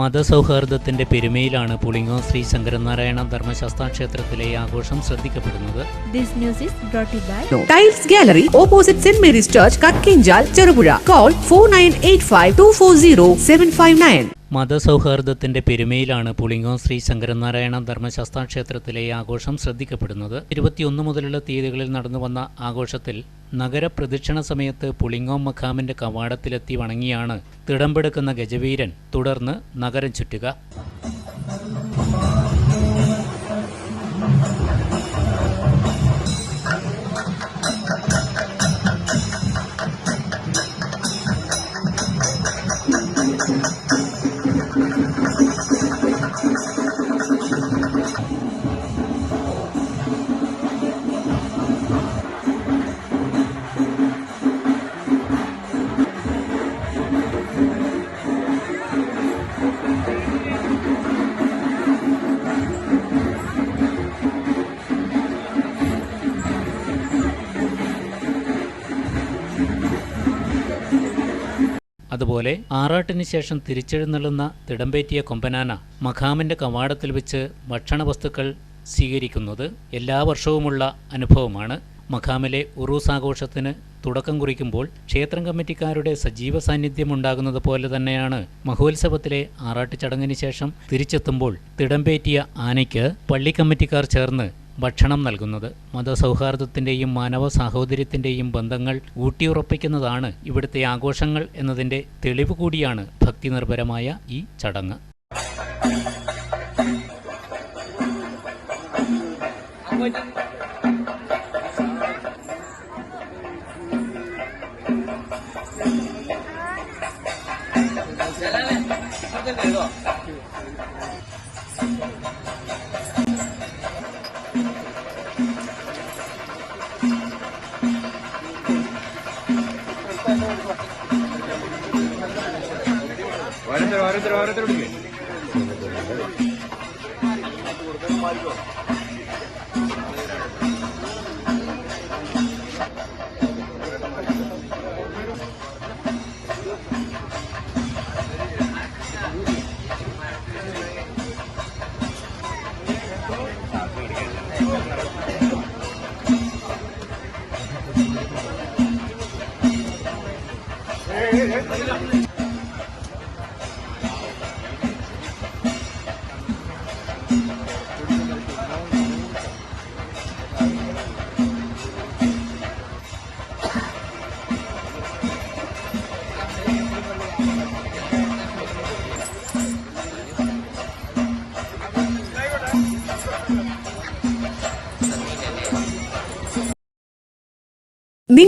മതസൗഹാർദ്ദത്തിന്റെ പെരുമയിലാണ് പുളിങ്ങോ ശ്രീ ശങ്കരനാരായണ ധർമ്മശാസ്ത്ര ക്ഷേത്രത്തിലെ ആഘോഷം ശ്രദ്ധിക്കപ്പെടുന്നത് This news is brought to you by Tiles Gallery, opposite St. Mary's Church, Katkinjal, Cherupura. Call 4985-240-759. മതസൗഹാർദ്ദത്തിന്റെ പെരുമയിലാണ് പുളിങ്ങോ Shri Sankaranarayana Dharmasastha ക്ഷേത്രത്തിലെ ആഘോഷം ശ്രദ്ധിക്കപ്പെടുന്നത്. ഇരുപത്തിയൊന്ന് മുതലുള്ള തീയതികളിൽ നടന്നു വന്ന ആഘോഷത്തിൽ നഗരപ്രദക്ഷിണ സമയത്ത് പുളിങ്ങോം മഖാമിന്റെ കവാടത്തിലെത്തി വണങ്ങിയാണ് തിടമ്പെടുക്കുന്ന ഗജവീരൻ തുടർന്ന് നഗരം ചുറ്റുക. അതുപോലെ ആറാട്ടിന് ശേഷം തിരിച്ചെഴുന്നള്ളുന്ന തിടമ്പേറ്റിയ കൊമ്പനാന മഖാമിന്റെ കവാടത്തിൽ വെച്ച് ഭക്ഷണ വസ്തുക്കൾ സ്വീകരിക്കുന്നത് എല്ലാ വർഷവുമുള്ള അനുഭവമാണ്. മഖാമിലെ ഉറൂസ് ആഘോഷത്തിന് തുടക്കം കുറിക്കുമ്പോൾ ക്ഷേത്രം കമ്മിറ്റിക്കാരുടെ സജീവ സാന്നിധ്യം ഉണ്ടാകുന്നത് പോലെ തന്നെയാണ് മഹോത്സവത്തിലെ ആറാട്ട് ചടങ്ങിന് ശേഷം തിരിച്ചെത്തുമ്പോൾ തിടമ്പേറ്റിയ ആനയ്ക്ക് പള്ളി കമ്മിറ്റിക്കാർ ചേർന്ന് ഭക്ഷണം നൽകുന്നത്. മതസൗഹാർദ്ദത്തിന്റെയും മാനവ സാഹോദര്യത്തിന്റെയും ബന്ധങ്ങൾ ഊട്ടിയുറപ്പിക്കുന്നതാണ് ഇവിടുത്തെ ആഘോഷങ്ങൾ എന്നതിന്റെ തെളിവ് കൂടിയാണ് ഭക്തി നിർഭരമായ ഈ ചടങ്ങ്. ഓരോരുത്തർ ഓരോരുത്തർ ഓരോരുത്തർ Din